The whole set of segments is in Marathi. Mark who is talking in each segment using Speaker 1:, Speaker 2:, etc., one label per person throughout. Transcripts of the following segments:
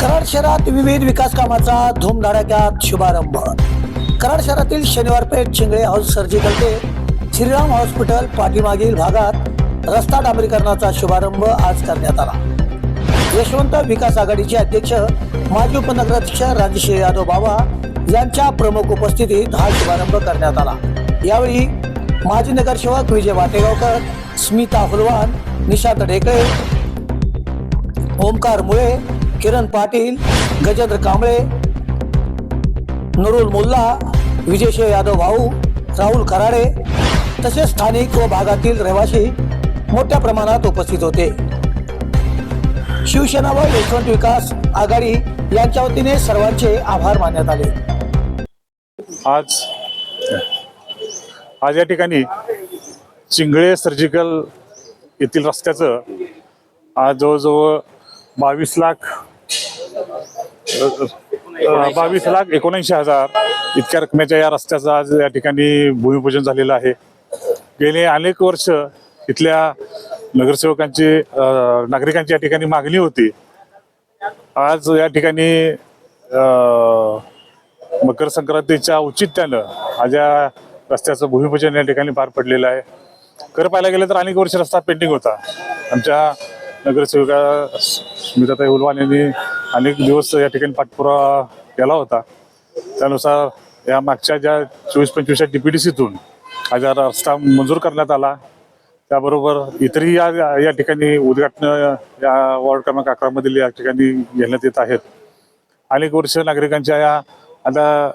Speaker 1: कराड शहरात विविध विकास कामाचा धूमधडाक्यात शुभारंभ. कराड शहरातील शनिवार पेठ चिंगळे हाऊस सर्जिकल ते श्रीराम हॉस्पिटल पाठीमागील भागात रस्ता डांबरीकरणाचा शुभारंभ आज करण्यात आला. यशवंत विकास आघाडीचे अध्यक्ष माजी उपनगराध्यक्ष राजेश यादव बाबा यांच्या प्रमुख उपस्थितीत हा शुभारंभ करण्यात आला. यावेळी माजी नगरसेवक विजय वाटेगावकर स्मिता हुलवान निशांत ढेकळे ओमकार मुळे किरण पाटील गजेंद्र कांबळे नुरुल मुल्ला विजयशे यादव भाऊ राहुल खराडे तसेच स्थानिक व भागातील रहिवासी मोठ्या प्रमाणात उपस्थित होते. शिवसेना व यशवंत विकास आघाडी यांच्या वतीने सर्वांचे आभार मानण्यात आले.
Speaker 2: आज आज या ठिकाणी चिंगळे सर्जिकल येथील रस्त्याचं आज जवळजवळ बावीस लाख बावीस लाख एकोणऐंशी हजार इतक्या रकमेच्या या रस्त्याचं आज या ठिकाणी भूमिपूजन झालेलं आहे. गेले अनेक वर्ष इथल्या नगरसेवकांची नागरिकांची या ठिकाणी मागणी होती. आज या ठिकाणी मकर संक्रांतीच्या औचित्यानं आज या रस्त्याचं भूमिपूजन या ठिकाणी पार पडलेलं आहे. खरं पाहायला गेलं तर अनेक वर्ष रस्ता पेंडिंग होता. आमच्या नगरसेविका स्मिताताई उलवान यांनी अनेक दिवस या ठिकाणी पाठपुरावा केला होता. त्यानुसार या मागच्या ज्या चोवीस पंचवीसच्या डीपीडीसीतून आज हा रस्ता मंजूर करण्यात आला त्याबरोबर इतरही या या ठिकाणी उद्घाटन या वॉर्ड क्रमांक अकरामधील या ठिकाणी घेण्यात येत आहेत. अनेक वर्ष नागरिकांच्या या आता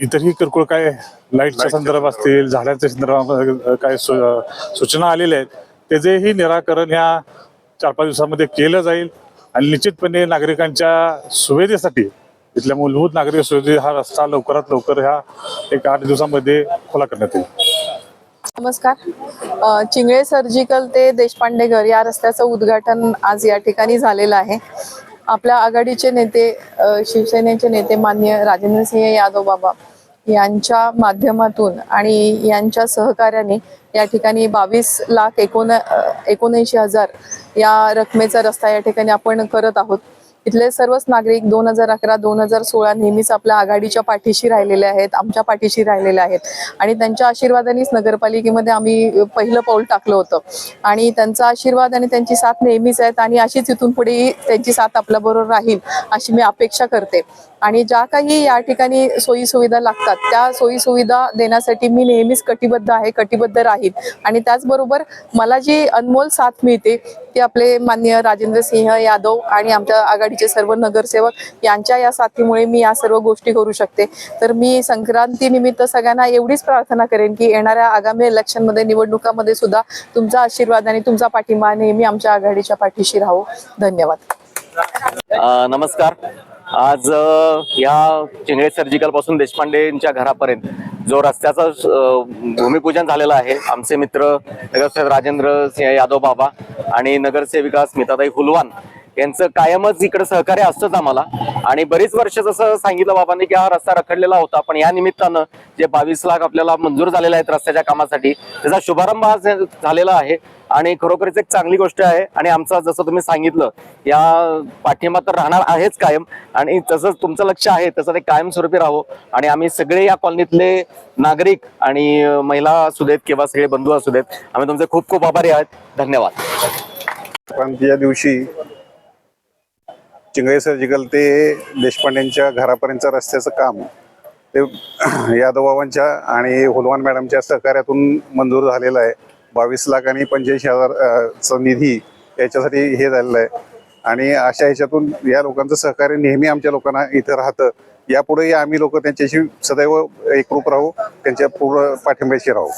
Speaker 2: इतरही किरकोळ काय लाईटच्या संदर्भ असतील झाडांच्या संदर्भात काय सूचना आलेल्या आहेत त्याचेही निराकरण ह्या चार पाच दिवसामध्ये केलं जाईल आणि निश्चितपणे नागरिकांच्या सुविधेसाठी इथल्या मूलभूत नागरिक सुविधे हा रस्ता लवकरात लवकर ह्या एक आठ दिवसामध्ये खुला करण्यात येईल.
Speaker 3: नमस्कार. चिंगळे सर्जिकल ते देशपांडे घर या रस्त्याचं उद्घाटन आज या ठिकाणी झालेलं आहे. आपल्या आघाडीचे नेते शिवसेनेचे नेते मान्य राजेंद्रसिंह यादव बाबा यांच्या माध्यमातून आणि यांच्या सहकार्याने या ठिकाणी बावीस लाख एकोण एकोणऐंशी हजार या रकमेचा रस्ता या ठिकाणी आपण करत आहोत. इथले सर्वच नागरिक दोन हजार अकरा दोन हजार सोळा नेहमीच आपल्या आघाडीच्या पाठीशी राहिलेले आहेत आमच्या पाठीशी राहिलेले आहेत. आणि त्यांच्या आशीर्वादानेच नगरपालिकेमध्ये आम्ही पहिलं पाऊल टाकलं होतं. आणि त्यांचा आशीर्वाद आणि त्यांची साथ नेहमीच आहेत आणि अशीच इथून पुढे त्यांची साथ आपल्याबरोबर राहील अशी मी अपेक्षा करते. आणि ज्या काही या ठिकाणी सोयी सुविधा लागतात त्या सोयी सुविधा देण्यासाठी मी नेहमीच कटिबद्ध आहे कटिबद्ध राहील. आणि त्याचबरोबर मला जी अनमोल साथ मिळते ती आपले मान्य राजेंद्र सिंह यादव आणि आमच्या आघाडीचे सर्व नगरसेवक यांच्या या साथीमुळे मी या सर्व गोष्टी करू शकते. तर मी संक्रांती निमित्त सगळ्यांना एवढीच प्रार्थना करेन की येणाऱ्या आगामी इलेक्शनमध्ये निवडणुकामध्ये सुद्धा तुमचा आशीर्वाद आणि तुमचा पाठिंबा नेहमी आमच्या आघाडीच्या पाठीशी राहू. धन्यवाद.
Speaker 4: नमस्कार. आज या चिंगळे सर्जिकलपासून देशपांडेंच्या घरापर्यंत जो रस्त्याचा भूमिपूजन झालेला आहे आमचे मित्र नगरसेवक राजेंद्र सिंह यादव बाबा आणि नगरसेविका स्मिताताई हुलवान यांचं कायमच इकडं सहकार्य असतंच आम्हाला. आणि बरीच वर्ष जसं सांगितलं बाबांनी की हा रस्ता रखडलेला होता पण या निमित्तानं जे बावीस लाख आपल्याला मंजूर झालेले आहेत रस्त्याच्या कामासाठी त्याचा शुभारंभ आज झालेला आहे. आणि खरोखरच एक चांगली गोष्ट आहे. आणि आमचा जसं तुम्ही सांगितलं या पाठिंबा तर राहणार आहेच कायम. आणि तसंच तुमचं लक्ष आहे तसं ते कायमस्वरूपी राहो आणि आम्ही सगळे या कॉलनीतले नागरिक आणि महिला असू देत किंवा सगळे बंधू असू देत आम्ही तुमचे खूप खूप आभारी आहोत. धन्यवाद.
Speaker 5: संक्रांतीच्या दिवशी चिंगळे सर्जिकल ते देशपांडेंच्या घरापर्यंतचं रस्त्याचं काम. ते यादवबाबांच्या आणि हुलवान मॅडमच्या सहकार्यातून मंजूर झालेलं आहे. बावीस लाख आणि पंच्याऐंशी हजारचा निधी याच्यासाठी हे झालेलं आहे. आणि अशा ह्याच्यातून या लोकांचं सहकार्य नेहमी आमच्या लोकांना इथं राहतं. यापुढेही आम्ही लोक त्यांच्याशी सदैव एकरूप राहू त्यांच्या पूर्ण पाठिंब्याशी राहू.